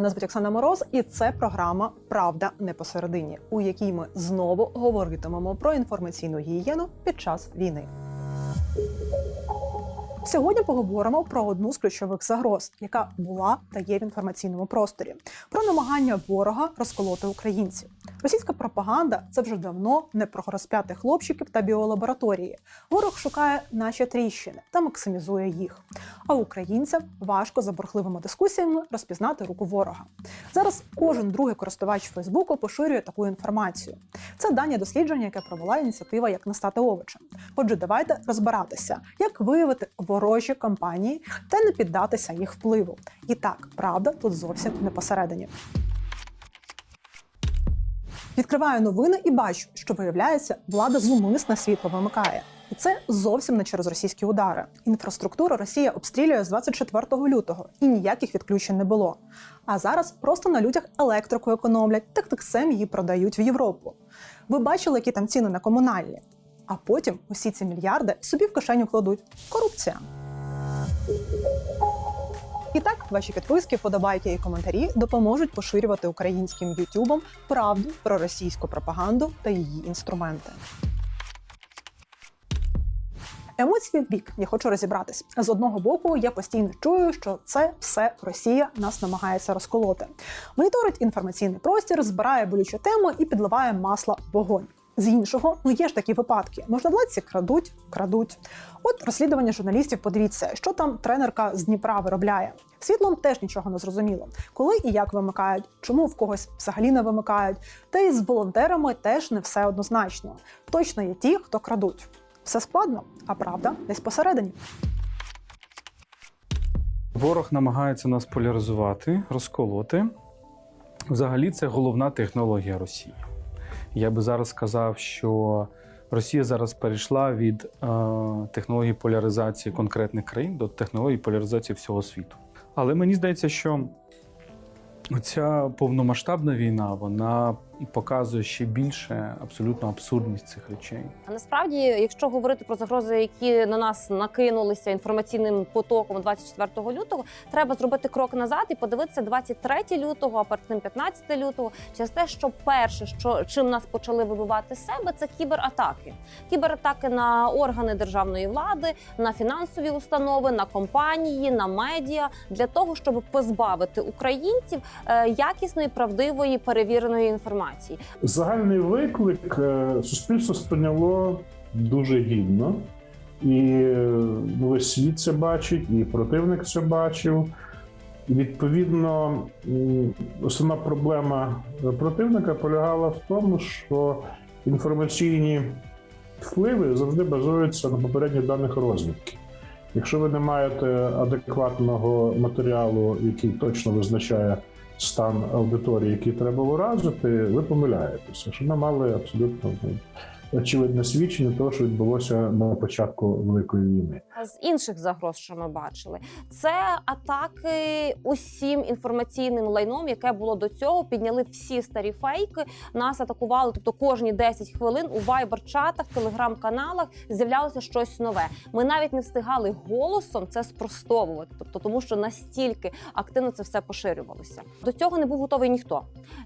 Мене звуть Оксана Мороз, і це програма Правда не посередині, у якій ми знову говоритимемо про інформаційну гігієну під час війни. Сьогодні поговоримо про одну з ключових загроз, яка була та є в інформаційному просторі, про намагання ворога розколоти українців. Російська пропаганда це вже давно не про розп'ятих хлопчиків та біолабораторії. Ворог шукає наші тріщини та максимізує їх. А українцям важко за бурхливими дискусіями розпізнати руку ворога. Зараз кожен другий користувач Фейсбуку поширює таку інформацію. Це дані дослідження, яке провела ініціатива Як не стати овочем. Отже, давайте розбиратися, як виявити ворожі кампанії та не піддатися їх впливу. І так, правда тут зовсім не посередині. Відкриваю новини і бачу, що виявляється, влада зумисно світло вимикає. І це зовсім не через російські удари. Інфраструктуру Росія обстрілює з 24 лютого, і ніяких відключень не було. А зараз просто на людях електрику економлять, так так сам її продають в Європу. Ви бачили, які там ціни на комунальні? А потім усі ці мільярди собі в кишеню кладуть. Корупція. І так, ваші підписки, вподобайки і коментарі допоможуть поширювати українським ютубом правду про російську пропаганду та її інструменти. Емоції в бік, я хочу розібратись. З одного боку, я постійно чую, що це все Росія нас намагається розколоти. Моніторить інформаційний простір, збирає болючу тему і підливає масло в вогонь. З іншого, ну є ж такі випадки. Можновладці крадуть, крадуть. От розслідування журналістів. Подивіться, що там тренерка з Дніпра виробляє. Світлом теж нічого не зрозуміло. Коли і як вимикають, чому в когось взагалі не вимикають. Та й з волонтерами теж не все однозначно. Точно є ті, хто крадуть. Все складно, а правда десь посередині. Ворог намагається нас поляризувати, розколоти. Взагалі, це головна технологія Росії. Я би зараз сказав, що Росія зараз перейшла від е, технології поляризації конкретних країн до технології поляризації всього світу. Але мені здається, що ця повномасштабна війна вона показує ще більше абсолютно абсурдність цих речей. А насправді, якщо говорити про загрози, які на нас накинулися інформаційним потоком 24 лютого, треба зробити крок назад і подивитися 23 лютого, а перед тим 15 лютого, через те, що перше, що чим нас почали вибивати себе, це кібератаки. Кібератаки на органи державної влади, на фінансові установи, на компанії, на медіа для того, щоб позбавити українців е, якісної, правдивої перевіреної інформації. Загальний виклик е, суспільство сприйняло дуже гідно, і ну, весь світ це бачить, і противник це бачив. Відповідно, основна проблема противника полягала в тому, що інформаційні впливи завжди базуються на попередніх даних розвідки. Якщо ви не маєте адекватного матеріалу, який точно визначає стан аудиторії, який треба вразити, ви помиляєтеся. Що ми мали абсолютно ну, очевидне свідчення того, що відбулося на початку великої війни. З інших загроз, що ми бачили, це атаки усім інформаційним лайном, яке було до цього. Підняли всі старі фейки. Нас атакували. Тобто кожні 10 хвилин у вайбер-чатах, телеграм-каналах з'являлося щось нове. Ми навіть не встигали голосом це спростовувати, тобто тому, що настільки активно це все поширювалося. До цього не був готовий ніхто: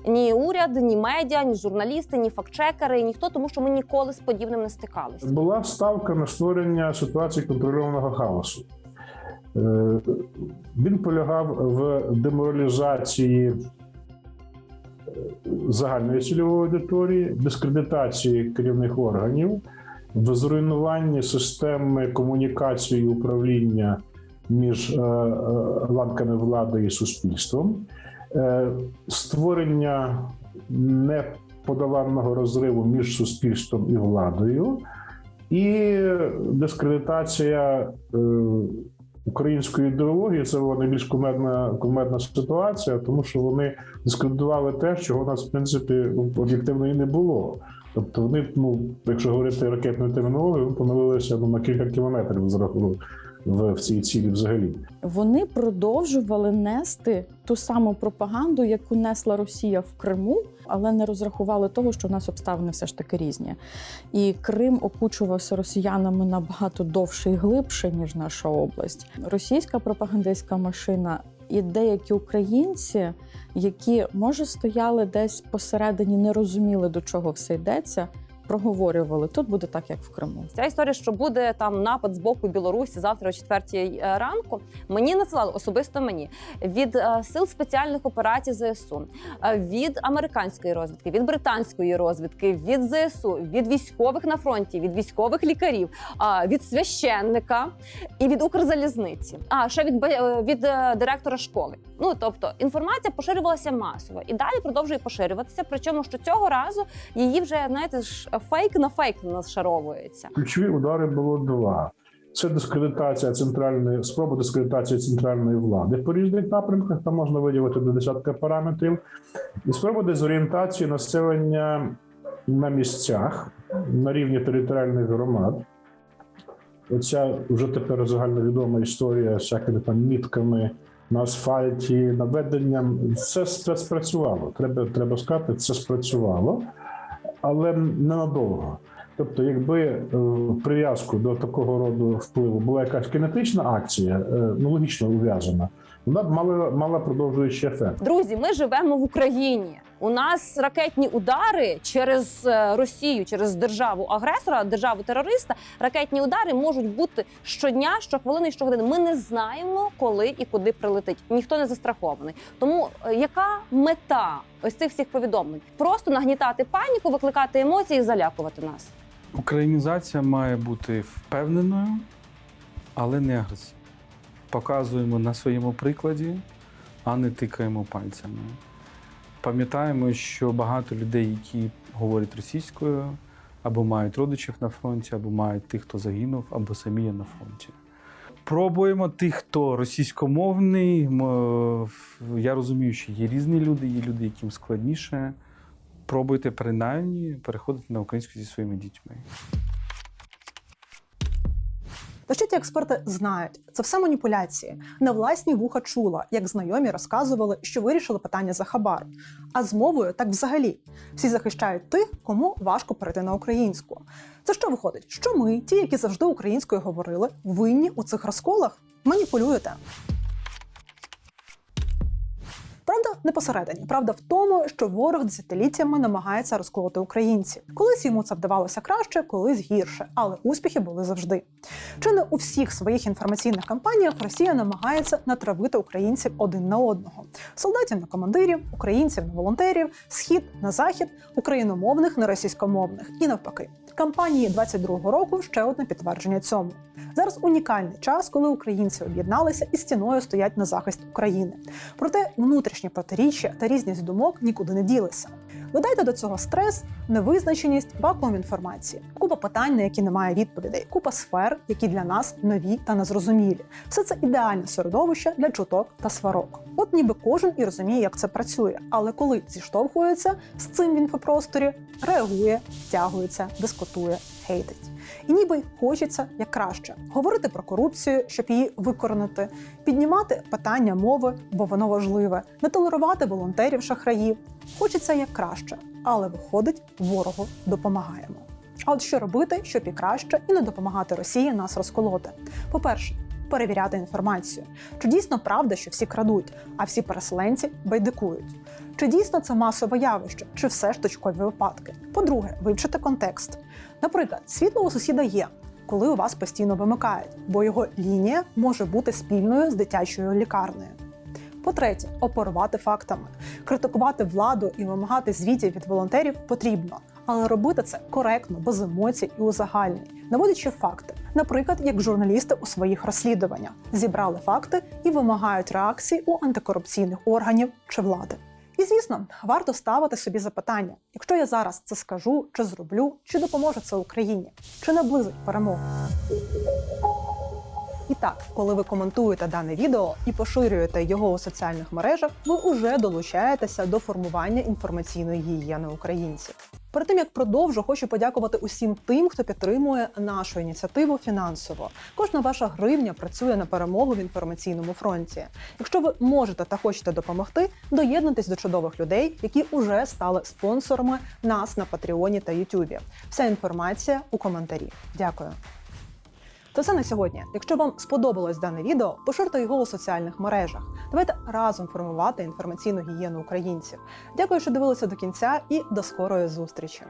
ні уряд, ні медіа, ні журналісти, ні фактчекери, ніхто, тому що ми ніколи з подібним не стикалися. Була ставка на створення ситуації контрольованого хаосу. Е, Він полягав в деморалізації е, загальної цільової аудиторії, дискредитації керівних органів, в зруйнуванні системи комунікації і управління між е, ланками влади і суспільством, створення неподоланного розриву між суспільством і владою, і дискредитація е, української ідеології це була найбільш кумедна, кумедна ситуація, тому що вони дискредитували те, чого у нас в принципі об'єктивно і не було. Тобто вони, ну, якщо говорити ракетною термінологією, помилилися ну, на кілька кілометрів з рахунку в, в цій цілі взагалі. Вони продовжували нести ту саму пропаганду, яку несла Росія в Криму, але не розрахували того, що в нас обставини все ж таки різні. І Крим окучувався росіянами набагато довше і глибше, ніж наша область. Російська пропагандистська машина І деякі українці, які може стояли десь посередині, не розуміли до чого все йдеться, проговорювали тут буде так, як в Криму. Ця історія, що буде там напад з боку Білорусі завтра о 4 ранку. Мені надсилали особисто мені від е, сил спеціальних операцій ЗСУ, е, від американської розвідки, від британської розвідки, від ЗСУ, від військових на фронті, від військових лікарів, від священника і від Укрзалізниці. А ще від е, від е, директора школи. Ну тобто інформація поширювалася масово і далі продовжує поширюватися. Причому що цього разу її вже знаєте ж фейк на фейк нашаровується. Ключові удари було два. Це дискредитація центральної спроба дискредитації центральної влади по різних напрямках. Там можна виділити до десятка параметрів, і спроба дезорієнтації населення на місцях на рівні територіальних громад. Оця вже тепер загальновідома історія всякими там мітками на асфальті, наведенням. Це, це спрацювало. Треба, треба сказати, це спрацювало, але ненадовго. Тобто, якби е, в прив'язку до такого роду впливу була якась кінетична акція, е, ну логічно ув'язана, вона б мала, мала продовжуючий ефект. Друзі, ми живемо в Україні. У нас ракетні удари через е, Росію, через державу агресора, державу терориста. Ракетні удари можуть бути щодня, щохвилини, щогодини. Ми не знаємо, коли і куди прилетить. Ніхто не застрахований. Тому е, яка мета ось цих всіх повідомлень? Просто нагнітати паніку, викликати емоції, і залякувати нас. Українізація має бути впевненою, але не агресивною. Показуємо на своєму прикладі, а не тикаємо пальцями. Пам'ятаємо, що багато людей, які говорять російською, або мають родичів на фронті, або мають тих, хто загинув, або самі є на фронті. Пробуємо тих, хто російськомовний. Я розумію, що є різні люди, є люди, яким складніше. Пробуйте принаймні переходити на українську зі своїми дітьми. Та ще ті експерти знають, це все маніпуляції. На власні вуха чула, як знайомі розказували, що вирішили питання за хабар. А з мовою так взагалі. Всі захищають тих, кому важко перейти на українську. Це що виходить? Що ми, ті, які завжди українською говорили, винні у цих розколах? Маніпулюєте. Правда, не посередині. Правда в тому, що ворог десятиліттями намагається розколоти українців. Колись йому це вдавалося краще, колись гірше, але успіхи були завжди. Чи не у всіх своїх інформаційних кампаніях Росія намагається натравити українців один на одного: солдатів на командирів, українців на волонтерів, схід на захід, україномовних на російськомовних і навпаки. Кампанії 22-го року ще одне підтвердження цьому. Зараз унікальний час, коли українці об'єдналися і стіною стоять на захист України. Проте внутрішні протиріччя та різність думок нікуди не ділися. Додайте до цього стрес, невизначеність, вакуум інформації, купа питань, на які немає відповідей, купа сфер, які для нас нові та незрозумілі. Все це ідеальне середовище для чуток та сварок. От ніби кожен і розуміє, як це працює, але коли зіштовхується з цим в інфопросторі, реагує, втягується, дискутує, хейтить. І ніби хочеться як краще говорити про корупцію, щоб її викоренити, піднімати питання мови, бо воно важливе, не толерувати волонтерів шахраїв. Хочеться як краще, але виходить, ворогу допомагаємо. А от що робити, щоб і краще, і не допомагати Росії нас розколоти? По-перше, перевіряти інформацію. Чи дійсно правда, що всі крадуть, а всі переселенці байдикують? Чи дійсно це масове явище, чи все ж точкові випадки? По-друге, вивчити контекст. Наприклад, світло сусіда є, коли у вас постійно вимикають, бо його лінія може бути спільною з дитячою лікарнею. По-третє, оперувати фактами, критикувати владу і вимагати звітів від волонтерів потрібно, але робити це коректно, без емоцій і узагальнень, наводячи факти. Наприклад, як журналісти у своїх розслідуваннях зібрали факти і вимагають реакції у антикорупційних органів чи влади. І звісно, варто ставити собі запитання: якщо я зараз це скажу чи зроблю, чи допоможе це Україні, чи наблизить перемогу. І так, коли ви коментуєте дане відео і поширюєте його у соціальних мережах, ви уже долучаєтеся до формування інформаційної гігієни українців. Перед тим як продовжу, хочу подякувати усім тим, хто підтримує нашу ініціативу фінансово. Кожна ваша гривня працює на перемогу в інформаційному фронті. Якщо ви можете та хочете допомогти, доєднуйтесь до чудових людей, які уже стали спонсорами нас на Патреоні та Ютубі. Вся інформація у коментарі. Дякую. Це все на сьогодні. Якщо вам сподобалось дане відео, поширте його у соціальних мережах. Давайте разом формувати інформаційну гігієну українців. Дякую, що дивилися до кінця, і до скорої зустрічі.